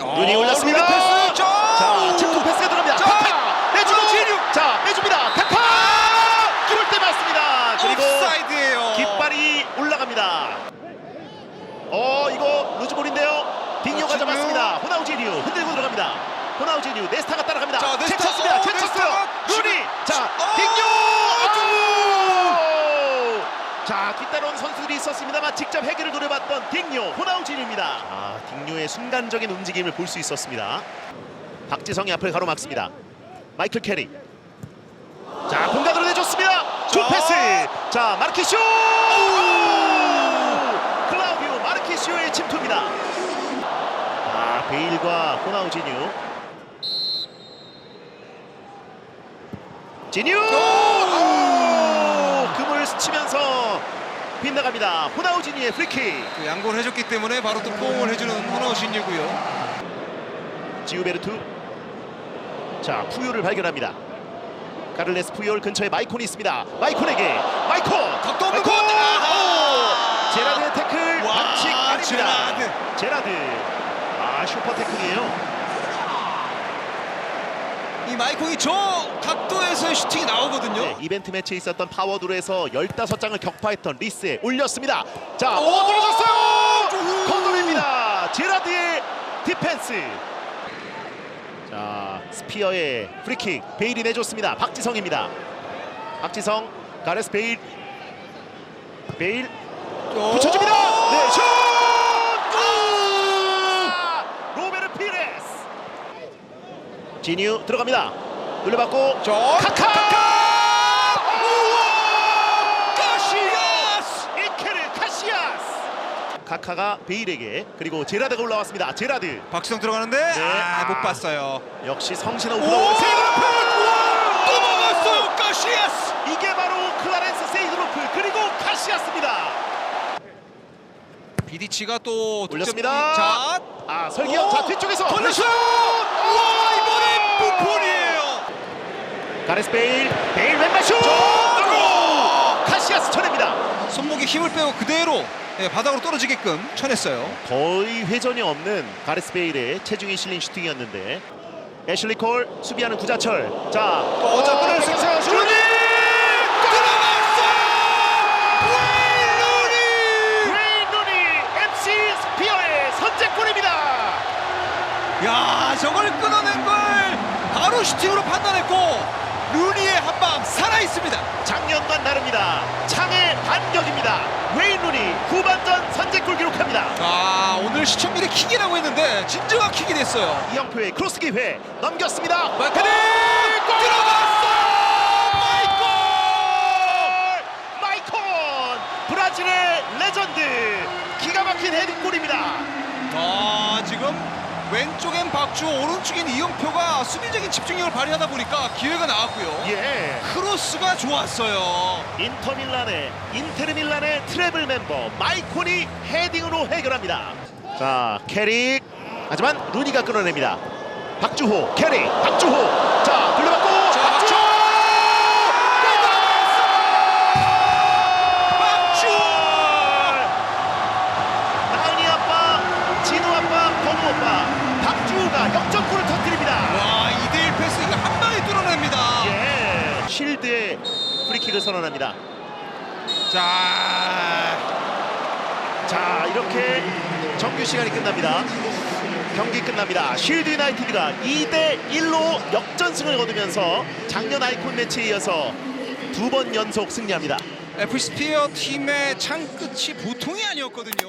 눈이 올랐습니다. 루니 패스. 자, 측통 패스가 들어갑니다. 자, 카카 내주고 어, 진유. 자, 빼줍니다. 카카 이럴 때 맞습니다. 그리고 옵사이드예요. 깃발이 올라갑니다. 어, 이거 루즈볼인데요. 딩요가 자, 진유. 잡았습니다. 호나우지뉴 흔들고 들어갑니다. 호나우지뉴 네스타가 따라갑니다. 자, 네스타. 제쳤습니다. 어, 제쳤어요. 네스타가 루니. 자, 어, 딩요. 자, 뒤따라온 선수들이 있었습니다만 직접 해결을 노려봤던 딩요 호나우지뉴입니다. 아, 딩요의 순간적인 움직임을 볼 수 있었습니다. 박지성이 앞을 가로막습니다. 마이클 캐리. 자, 공간으로 내줬습니다. 조 자. 패스. 자, 마르키쇼. 클라우디오 마르키쇼의 침투입니다. 아, 베일과 호나우지뉴. 지뉴. 오! 금을 스치면서 빗나갑니다. 호나우지뉴의 프리킥. 그 양보를 해줬기 때문에 바로 또 포옹을 해주는 호나우신유고요. 지우베르투 자 푸요를 발견합니다 카를레스 푸요를 근처에 마이콘이 있습니다 마이콘에게 마이콘 각도 없는! 아하! 오! 제라드의 태클 와, 반칙 아닙니다 제라드. 제라드 아 슈퍼 태클이에요 이 마이콩이 저 각도에서의 슈팅이 나오거든요. 네, 이벤트 매치에 있었던 파워드로에서 15장을 격파했던 리스에 올렸습니다. 자 오! 오! 건드립니다. 제라드의 디펜스. 자 스피어의 프리킥 베일이 내줬습니다. 박지성입니다. 박지성 가레스 베일. 베일. 오! 붙여줍니다 네, 슛! 골! 로베르 피레스 지뉴 들어갑니다 돌려받고 저 카카! 이케르 카시아스 카카가 베일에게 그리고 제라드가 올라왔습니다 제라드 박수성 들어가는데 네. 아, 아. 못 봤어요. 역시 성신호 오! 오프로 또 먹었어요, 가시아스! 이게 바로 클라렌스 세이드로프 그리고 카시아스입니다 비디치가 또 올렸습니다. 자, 아 설기현 오! 자 뒤쪽에서 돌려슛! 와, 부폰이에요. 가레스 베일 베일 왼발 슛! 저- 카시아스 쳐냅니다. 손목에 힘을 빼고 그대로 예, 바닥으로 떨어지게끔 쳐냈어요. 거의 회전이 없는 가레스 베일의 체중이 실린 슈팅이었는데 애슐리 콜 수비하는 구자철. 자 어, MC 스피어의 선제골입니다. 야, 저걸 끊어낸 걸 바로 슈팅으로 판단했고 루니의 한 방 살아 있습니다. 작년과는 다릅니다 창의 반격입니다 웨인 루니 후반전 선제골 기록합니다 아, 오늘 시청률이 킥이라고 했는데 진정한 킥이 됐어요. 이영표의 크로스 기회 넘겼습니다! 헤딩! 골! 마이콜! 마이콘 브라질의 레전드 기가 막힌 헤딩골입니다 아, 지금 왼쪽엔 박주, 오른쪽엔 이영표가 수비적인 집중력을 발휘하다 보니까 기회가 나왔고요. 예. 크로스가 좋았어요. 인터 밀란의 인테르 밀란의 트래블 멤버 마이콘이 헤딩으로 해결합니다. 자 캐릭. 하지만 루니가 끊어냅니다. 박주호 캐릭 박주호 예, 쉴드의 프리킥을 선언합니다. 자, 자, 이렇게 정규 시간이 끝납니다. 경기 끝납니다. 쉴드 유나이티드가 2대 1로 역전승을 거두면서 작년 아이콘 매치에 이어서 두 번 연속 승리합니다. FC 스피어 팀의 창끝이 보통이 아니었거든요.